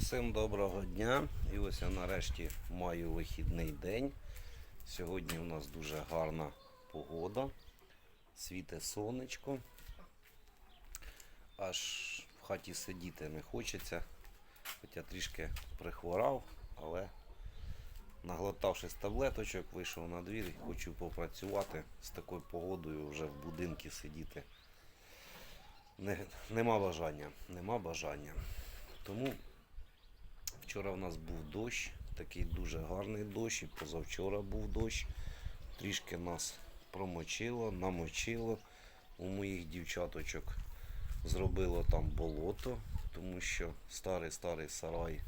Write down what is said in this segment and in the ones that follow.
Усім доброго дня. І ось я нарешті маю вихідний день. Сьогодні у нас дуже гарна погода. Світе сонечко. Аж в хаті сидіти не хочеться. Хоча трішки прихворав, але наглотавшись таблеточок, вийшов на двір і хочу попрацювати з такою погодою вже в будинку сидіти. Не, нема бажання, нема бажання. Тому вчора в нас був дощ, такий дуже гарний дощ, і позавчора був дощ. Трішки нас промочило, намочило. У моїх дівчаточок зробило там болото, тому що старий-старий сарай,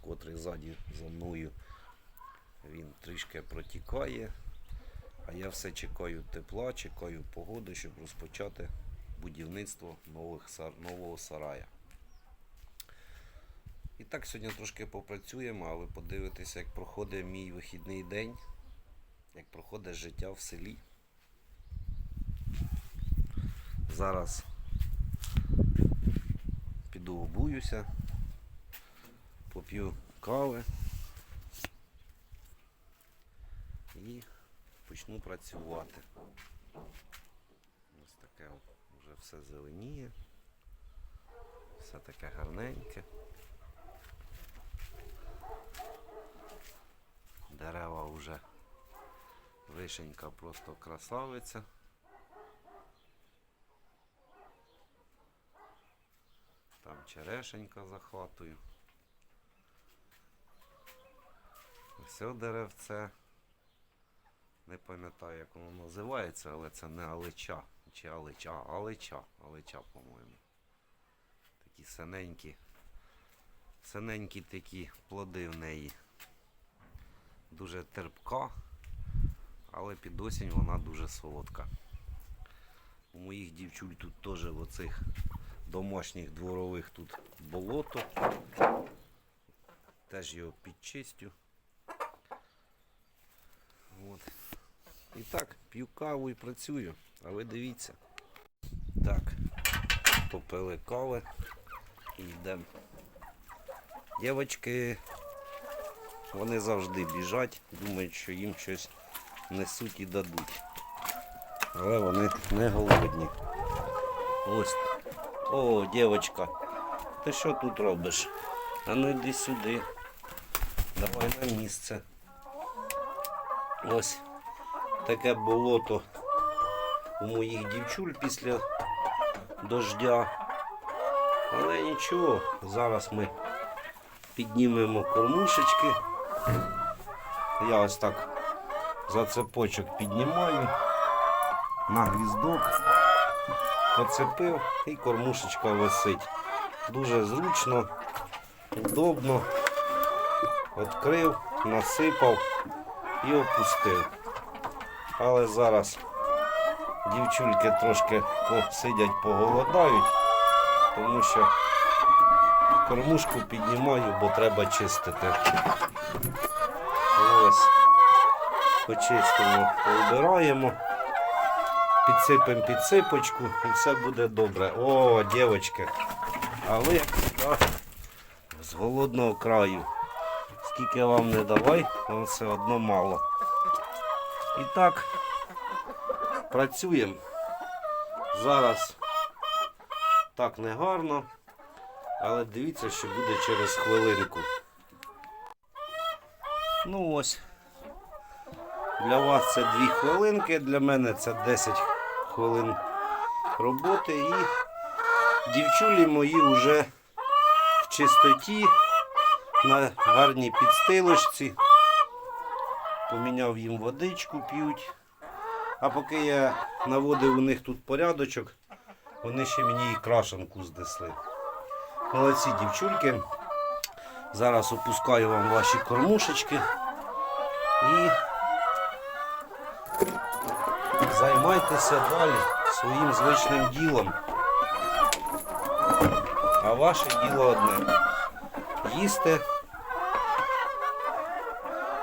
котрий ззаді за мною, він трішки протікає. А я все чекаю тепла, чекаю погоди, щоб розпочати будівництво нових, нового сарая. І так сьогодні трошки попрацюємо, а ви подивитеся, як проходить мій вихідний день, як проходить життя в селі. Зараз піду обуюся, поп'ю кави і почну працювати. Ось таке вже все зеленіє, все таке гарненьке. Дерева вже вишенька просто красавиця. Там черешенька захватую. Все деревце. Не пам'ятаю, як воно називається, але це не алича. Чи алича, алича, алича, по-моєму. Такі синенькі. Синенькі такі плоди в неї дуже терпка, але під осінь вона дуже солодка. У моїх дівчуль тут теж в оцих домашніх дворових тут болото. Теж його підчистю. От. І так, п'ю каву і працюю. А ви дивіться. Так, попили кави і йдемо. Дівчатки, вони завжди біжать, думають, що їм щось несуть і дадуть. Але вони не голодні. Ось. О, дівчинка, ти що тут робиш? А ну йди сюди. Давай на місце. Ось таке болото у моїх дівчуль після дождя. Але нічого, зараз ми піднімемо кормушечки. Я ось так за цепочок піднімаю на гвіздок, поцепив і кормушечка висить. Дуже зручно, удобно. Відкрив, насипав і опустив. Але зараз дівчульки трошки посидять, поголодають, тому що кормушку піднімаю, бо треба чистити. Ось. Почистимо, прибираємо, підсипемо підсипочку і все буде добре. О, дівчатки, а ви як з голодного краю. Скільки вам не давай, вам все одно мало. І так, працюємо. Зараз так не гарно, але дивіться, що буде через хвилинку. Ну ось. Для вас це 2 хвилинки, для мене це 10 хвилин роботи і дівчулі мої вже в чистоті на гарній підстилочці. Поміняв їм водичку, п'ють. А поки я наводив у них тут порядочок, вони ще мені і крашенку знесли. Молодці дівчульки. Зараз опускаю вам ваші кормушечки і займайтеся далі своїм звичним ділом. А ваше діло одне їсти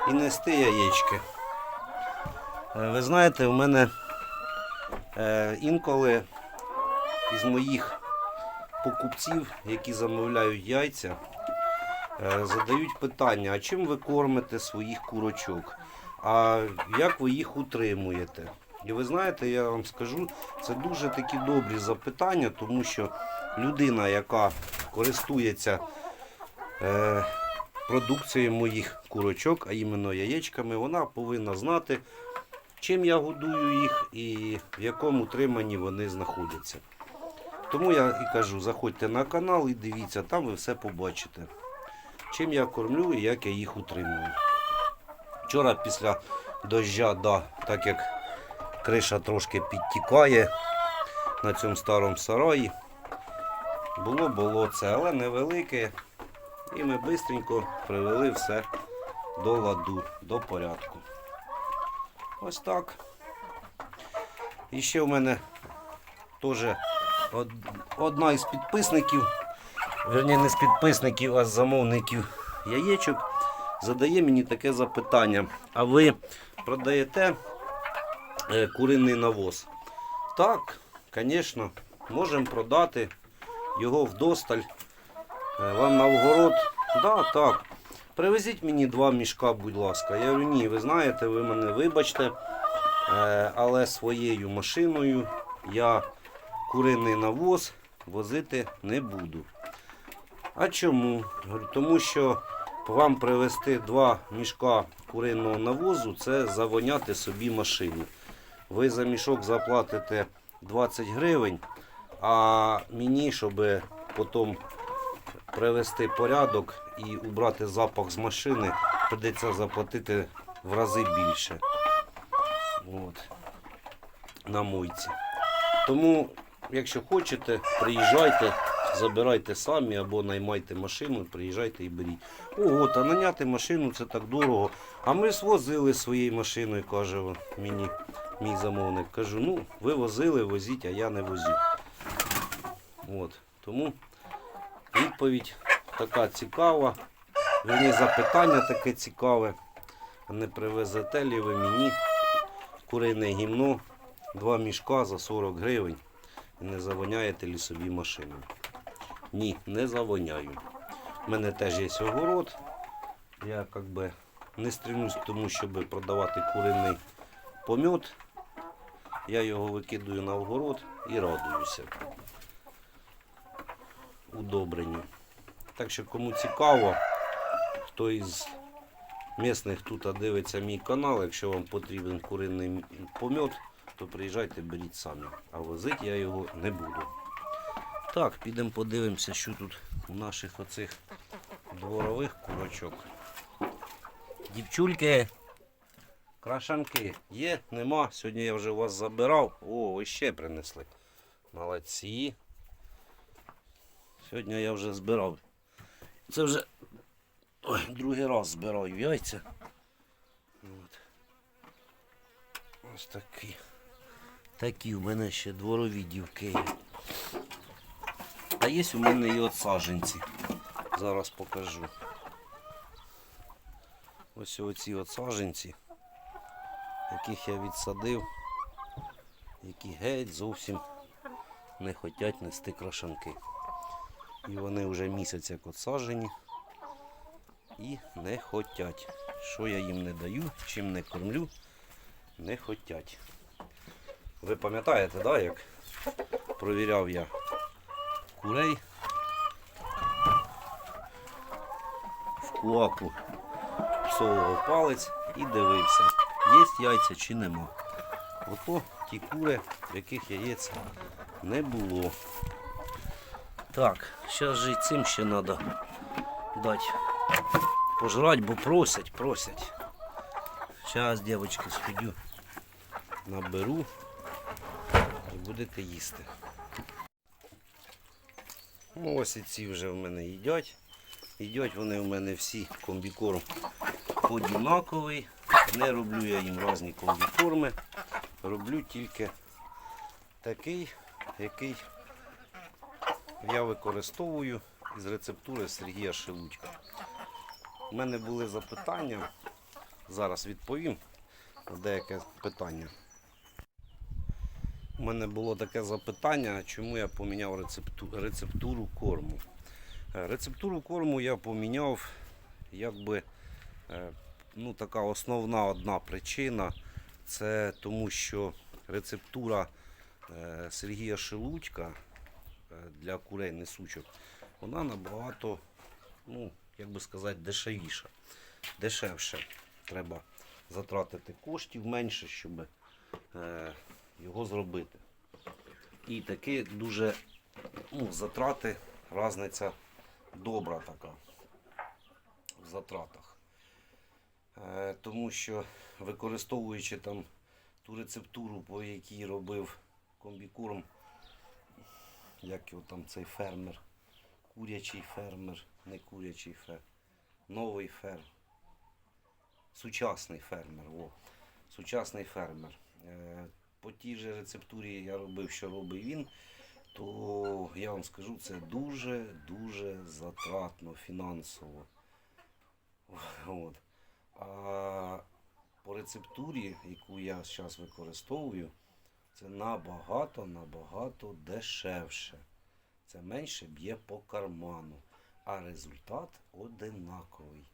і нести яєчки. Е, Ви знаєте, у мене е, інколи із моїх покупців, які замовляють яйця, е, задають питання, а чим ви кормите своїх курочок? А як ви їх утримуєте? І ви знаєте, я вам скажу, це дуже такі добрі запитання, тому що людина, яка користується е, продукцією моїх курочок, а іменно яєчками, вона повинна знати, чим я годую їх і в якому утриманні вони знаходяться. Тому я і кажу, заходьте на канал і дивіться, там ви все побачите. Чим я кормлю і як я їх утримую. Вчора після дождя, да, так як криша трошки підтікає на цьому старому сараї, було болоце, але невелике. І ми швидко привели все до ладу, до порядку. Ось так. І ще в мене теж одна із підписників, верні не з підписників, а з замовників яєчок, задає мені таке запитання. А ви продаєте е, куриний навоз? Так, звісно, можемо продати його вдосталь. Е, Вам на огород? Да, так. Привезіть мені два мішка, будь ласка. Я говорю, ні, ви знаєте, ви мене вибачте, е, але своєю машиною я куриний навоз возити не буду. А чому? Тому що вам привезти два мішка куриного навозу це завоняти собі машину. Ви за мішок заплатите 20 гривень, а мені, щоб потім привести порядок і убрати запах з машини, придеться заплатити в рази більше. От. На мойці. Тому, якщо хочете, приїжджайте, забирайте самі або наймайте машину, приїжджайте і беріть. Ого, та наняти машину це так дорого. А ми свозили своєю машиною, каже мені мій замовник. Кажу, ну, ви возили, возіть, а я не возю. От. Тому відповідь така цікава. Вірні, запитання таке цікаве. Не привезете лі ви мені курине гімно, два мішка за 40 гривень. Не завоняєте лі собі машину? Ні, не завоняю. У мене теж є огород. Я как би не стремлюсь к тому, щоб продавати куриний помет. Я його викидую на огород і радуюся удобренню. Так що кому цікаво, хто із місних тут дивиться мій канал, якщо вам потрібен куриний помет, то приїжджайте, беріть самі. А возити я його не буду. Так, підемо подивимося, що тут у наших оцих дворових курочок. Дівчульки, крашанки є, нема. Сьогодні я вже вас забирав. О, ви ще принесли. Молодці. Сьогодні я вже збирав. Це вже ой, другий раз збираю яйця. От. Ось такі. Такі у мене ще дворові дівки. А є у мене і от саженці. Зараз покажу. Ось оці от саженці, яких я відсадив, які геть зовсім не хочуть нести крашанки. І вони вже місяць як от сажені і не хочуть. Що я їм не даю, чим не кормлю, не хочуть. Ви пам'ятаєте, да, як провіряв я курей в куаку всовував палець і дивився, є яйця чи нема. Ото ті кури, в яких яєць не було. Так, зараз же і цим ще треба дати пожрати, бо просять, просять. Зараз, дівчатки, сходю, наберу будете їсти. Ну, ось і ці вже в мене їдять. Їдять вони в мене всі комбікорм однаковий. Не роблю я їм різні комбікорми. Роблю тільки такий, який я використовую із рецептури Сергія Шелудька. У мене були запитання. Зараз відповім на деяке питання. У мене було таке запитання, чому я поміняв рецепту- рецептуру корму. Е, Рецептуру корму я поміняв, якби е, ну, така основна одна причина. Це тому, що рецептура е, Сергія Шелудька для курей несучок, вона набагато, ну, як би сказати, дешевіша. Дешевше. Треба затратити коштів менше, щоб його зробити. І таки дуже ну, затрати, різниця добра така в затратах. Е, тому що використовуючи там ту рецептуру, по якій робив комбікорм, як його там цей фермер, курячий фермер, не курячий фермер, новий фермер, сучасний фермер. О, сучасний фермер. Е, по тій же рецептурі я робив, що робив він, то я вам скажу, це дуже-дуже затратно фінансово. От. А по рецептурі, яку я зараз використовую, це набагато, набагато дешевше. Це менше б'є по карману. А результат одинаковий.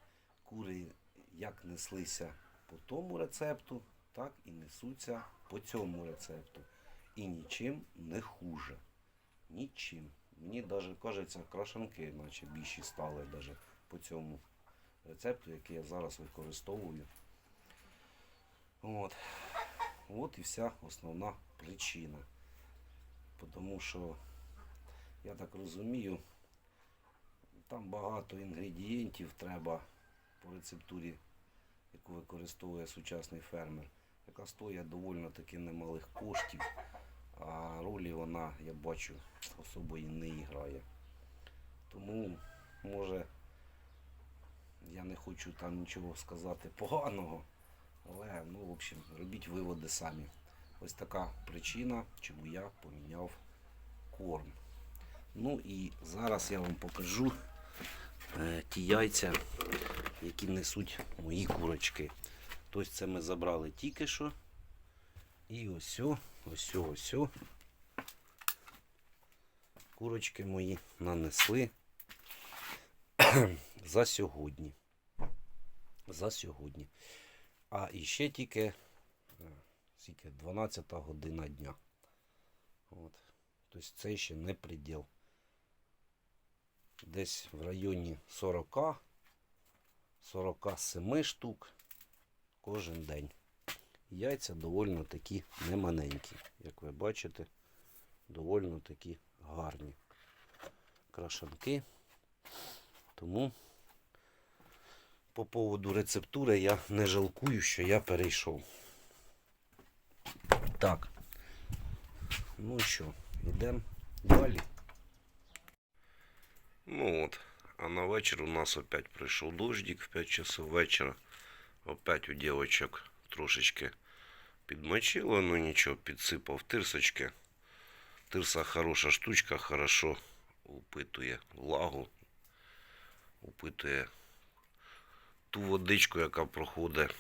Кури як неслися по тому рецепту, так і несуться по цьому рецепту. І нічим не хуже. Нічим. Мені навіть кажеться, крашанки, наче більші стали даже по цьому рецепту, який я зараз використовую. От. От і вся основна причина. Тому що, я так розумію, там багато інгредієнтів треба по рецептурі, яку використовує сучасний фермер, яка стоїть доволі таки немалих коштів, а ролі вона, я бачу, особої не грає. Тому, може, я не хочу там нічого сказати поганого, але, ну, в общем, робіть виводи самі. Ось така причина, чому я поміняв корм. Ну і зараз я вам покажу е, ті яйця, які несуть мої курочки. Тобто це ми забрали тільки що. І ось, ось, ось. Курочки мої нанесли за сьогодні. За сьогодні. А іще тільки е, скільки, 12 година дня. От. Тобто це ще не приділ. Десь в районі 40 47 штук кожен день. Яйця доволі такі немаленькі. Як ви бачите, доволі такі гарні крашанки. Тому по поводу рецептури я не жалкую, що я перейшов. Так. Ну що, йдемо далі. Ну от, а на вечір у нас опять прийшов дождик в 5 часов вечора. Опять у дівчаток трошечки підмочило, ну нічого, підсипав тирсочки. Тирса хороша штучка, хорошо упитує влагу, упитує ту водичку, яка проходить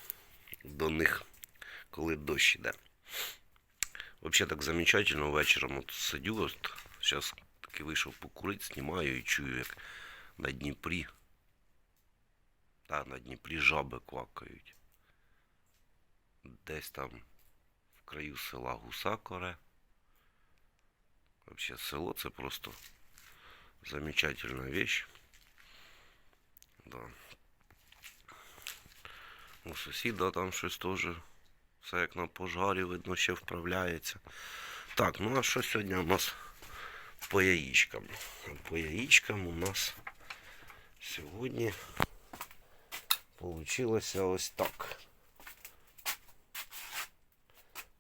до них, коли дощ іде. Вообще так замечательно вечором от сидю, от зараз таки вийшов покурити, знімаю і чую, як на Дніпрі. Та на Дніпрі жаби квакають. Десь там в краю села Гусакоре. Вообще село це просто замечательна вещь. Да. У сусіда там щось теж все як на пожарі, видно, ще вправляється. Так, ну а що сьогодні у нас по яєчкам? По яєчкам у нас сьогодні получилося ось так.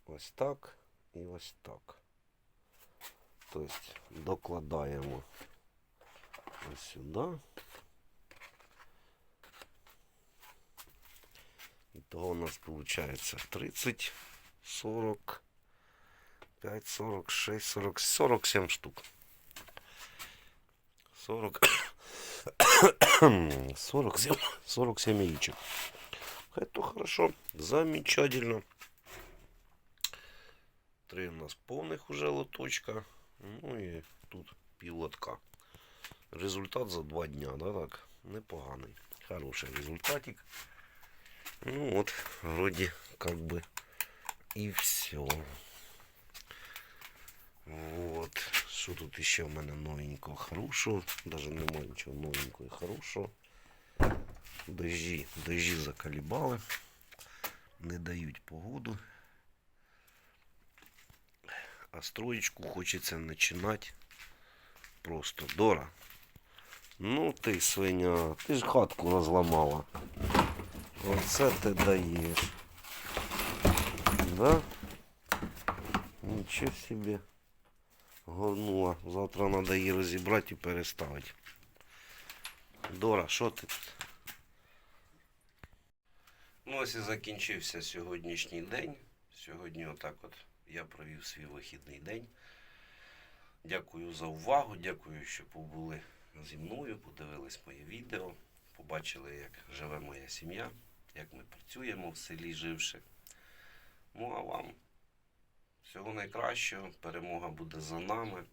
Ось так і ось так. Тобто докладаємо ось сюди. І того у нас виходить 30, 40, 5, 46, 40, 47 штук. 40, 47, 47 яичек. Это хорошо, замечательно. Три у нас повних уже лоточка. Ну і тут пів лотка. Результат за два дня, да, так? Непоганий. Хороший результатик. Ну от, вроді, как бы і все. Вот. Що тут ще в мене новенького хорошого? Даже немає нічого новенького і хорошого. Дожді, дожді заколебали. Не дають погоду. А строєчку хочеться починати просто. Дора. Ну ти свиня, ти ж хатку розламала. Оце ти даєш. Да? Нічого собі. Горнула. Завтра треба її розібрати і переставити. Дора, що ти? Ну, ось і закінчився сьогоднішній день. Сьогодні отак от я провів свій вихідний день. Дякую за увагу, дякую, що побули зі мною, подивились моє відео, побачили, як живе моя сім'я, як ми працюємо в селі живши. Ну а вам всього найкращого, перемога буде за нами,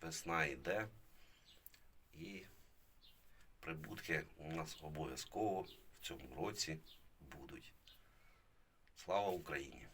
весна йде і прибутки у нас обов'язково в цьому році будуть. Слава Україні!